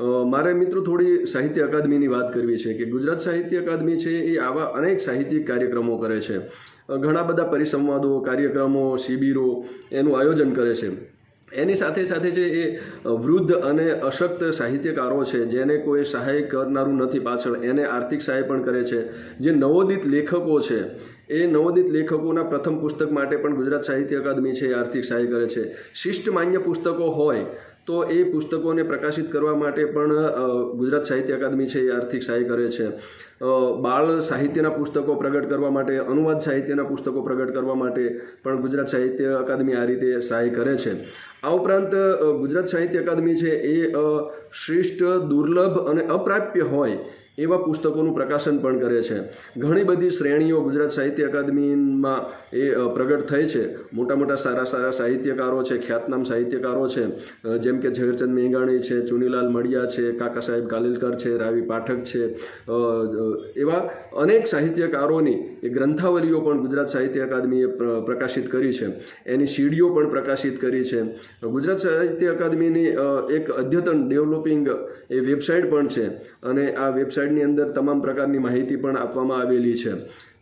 મારે મિત્રો થોડી સાહિત્ય અકાદમીની વાત કરવી છે કે ગુજરાત સાહિત્ય અકાદમી છે એ આવા અનેક સાહિત્યિક કાર્યક્રમો કરે છે. ઘણા બધા પરિસંવાદો, કાર્યક્રમો, શિબિરો એનું આયોજન કરે છે. એની સાથે સાથે છે એ વૃદ્ધ અને અશક્ત સાહિત્યકારો છે, જેને કોઈ સહાય કરનારું નથી પાછળ, એને આર્થિક સહાય પણ કરે છે. જે નવોદિત લેખકો છે, એ નવોદિત લેખકોના પ્રથમ પુસ્તક માટે પણ ગુજરાત સાહિત્ય અકાદમી છે એ આર્થિક સહાય કરે છે. શિષ્ટ માન્ય પુસ્તકો હોય તો એ પુસ્તકોને પ્રકાશિત કરવા માટે પણ ગુજરાત સાહિત્ય અકાદમી છે એ આર્થિક સહાય કરે છે. બાળ સાહિત્યના પુસ્તકો પ્રગટ કરવા માટે, અનુવાદ સાહિત્યના પુસ્તકો પ્રગટ કરવા માટે પણ ગુજરાત સાહિત્ય અકાદમી આ રીતે સહાય કરે છે. આ ઉપરાંત ગુજરાત સાહિત્ય અકાદમી છે એ શ્રેષ્ઠ, દુર્લભ અને અપ્રાપ્ય હોય એવા પુસ્તકોનું પ્રકાશન પણ કરે છે. ઘણી બધી શ્રેણીઓ ગુજરાત સાહિત્ય અકાદમીમાં એ પ્રગટ થઈ છે. મોટા મોટા સારા સારા સાહિત્યકારો છે, ખ્યાતનામ સાહિત્યકારો છે. જેમ કે ઝવેરચંદ મેઘાણી છે, ચુનીલાલ મડિયા છે, કાકા સાહેબ કાલેલકર છે, રાવી પાઠક છે. એવા અનેક સાહિત્યકારોની એ ગ્રંથાવલીઓ પણ ગુજરાત સાહિત્ય અકાદમીએ પ્રકાશિત કરી છે. એની સીડીઓ પણ પ્રકાશિત કરી છે. ગુજરાત સાહિત્ય અકાદમીની એક અદ્યતન ડેવલપિંગ એ વેબસાઇટ પણ છે. અને આ વેબસાઇટની અંદર તમામ પ્રકારની માહિતી પણ આપવામાં આવેલી છે.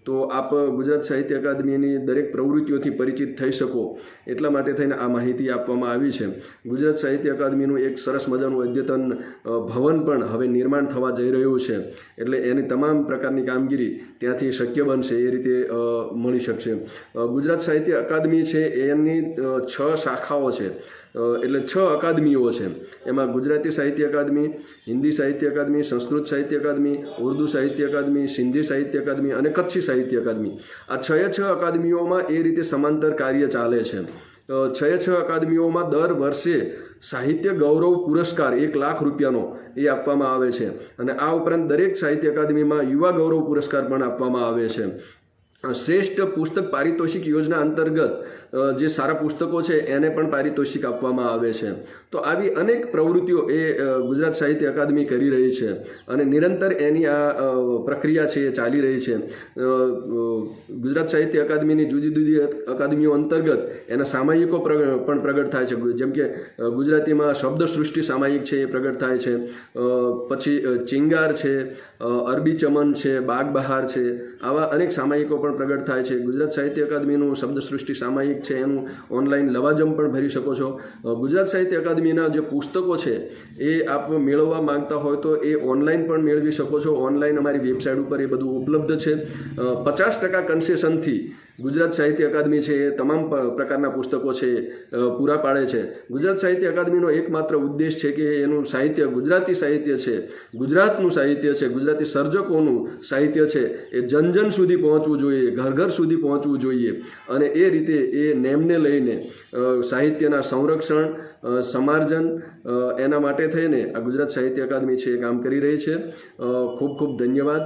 તો આપ ગુજરાત સાહિત્ય અકાદમીની દરેક પ્રવૃત્તિઓથી પરિચિત થઈ શકો એટલા માટે થઈને આ માહિતી આપવામાં આવી છે. ગુજરાત સાહિત્ય અકાદમીનું એક સરસ મજાનું અદ્યતન ભવન પણ હવે નિર્માણ થવા જઈ રહ્યું છે. એટલે એની તમામ પ્રકારની કામગીરી ત્યાંથી શક્ય બનશે એ રીતે મળી શકશે. ગુજરાત સાહિત્ય અકાદમી છે, એની છ શાખાઓ છે. એટલે છ અકાદમીઓ છે. એમાં ગુજરાતી સાહિત્ય અકાદમી, હિન્દી સાહિત્ય અકાદમી, સંસ્કૃત સાહિત્ય અકાદમી, ઉર્દુ સાહિત્ય અકાદમી, સિંધી સાહિત્ય અકાદમી અને કચ્છી સાહિત્ય અકાદમી. આ છ છ અકાદમીઓમાં એ રીતે સમાંતર કાર્ય ચાલે છે. છ છ અકાદમીઓમાં દર વર્ષે સાહિત્ય ગૌરવ પુરસ્કાર એક લાખ રૂપિયાનો એ આપવામાં આવે છે. અને આ ઉપરાંત દરેક સાહિત્ય અકાદમીમાં યુવા ગૌરવ પુરસ્કાર પણ આપવામાં આવે છે. શ્રેષ્ઠ પુસ્તક પારિતોષિક યોજના અંતર્ગત જે સારા પુસ્તકો છે, એને પણ પારિતોષિક આપવામાં આવે છે. તો આવી અનેક પ્રવૃત્તિઓ એ ગુજરાત સાહિત્ય અકાદમી કરી રહી છે અને નિરંતર એની આ પ્રક્રિયા છે એ ચાલી રહી છે. ગુજરાત સાહિત્ય અકાદમીની જુદી જુદી અકાદમીઓ અંતર્ગત એના સામાયિકો પણ પ્રગટ થાય છે. જેમ કે ગુજરાતીમાં શબ્દ સૃષ્ટિ સામાયિક છે એ પ્રગટ થાય છે. પછી ચિંગાર છે અરબી ચમન છે બાગ બહાર છે, આવા અનેક સામાયિકો પણ પ્રગટ થાય છે. ગુજરાત સાહિત્ય અકાદમીનું શબ્દ સૃષ્ટિ સામાયિક છે, એનું ઓનલાઈન લવાજમ પણ ભરી શકો છો. ગુજરાત સાહિત્ય અકાદમીના જે પુસ્તકો છે, એ આપ મેળવવા માંગતા હોય તો એ ઓનલાઈન પણ મેળવી શકો છો. ઓનલાઈન અમારી વેબસાઇટ ઉપર એ બધું ઉપલબ્ધ છે. પચાસ ટકા કન્સેશનથી ગુજરાત સાહિત્ય અકાદમી છે, એ તમામ પ્રકારના પુસ્તકો છે પૂરા પાડે છે. ગુજરાત સાહિત્ય અકાદમીનો એકમાત્ર ઉદ્દેશ છે કે એનું સાહિત્ય ગુજરાતી સાહિત્ય છે, ગુજરાતનું સાહિત્ય છે, ગુજરાતી સર્જકોનું સાહિત્ય છે. એ જન જન સુધી પહોંચવું જોઈએ, ઘર ઘર સુધી પહોંચવું જોઈએ. અને એ રીતે એ નેમને લઈને સાહિત્યના સંરક્ષણ સમાર્જન એના માટે થઈને આ ગુજરાત સાહિત્ય અકાદમી છે એ કામ કરી રહી છે. ખૂબ ખૂબ ધન્યવાદ.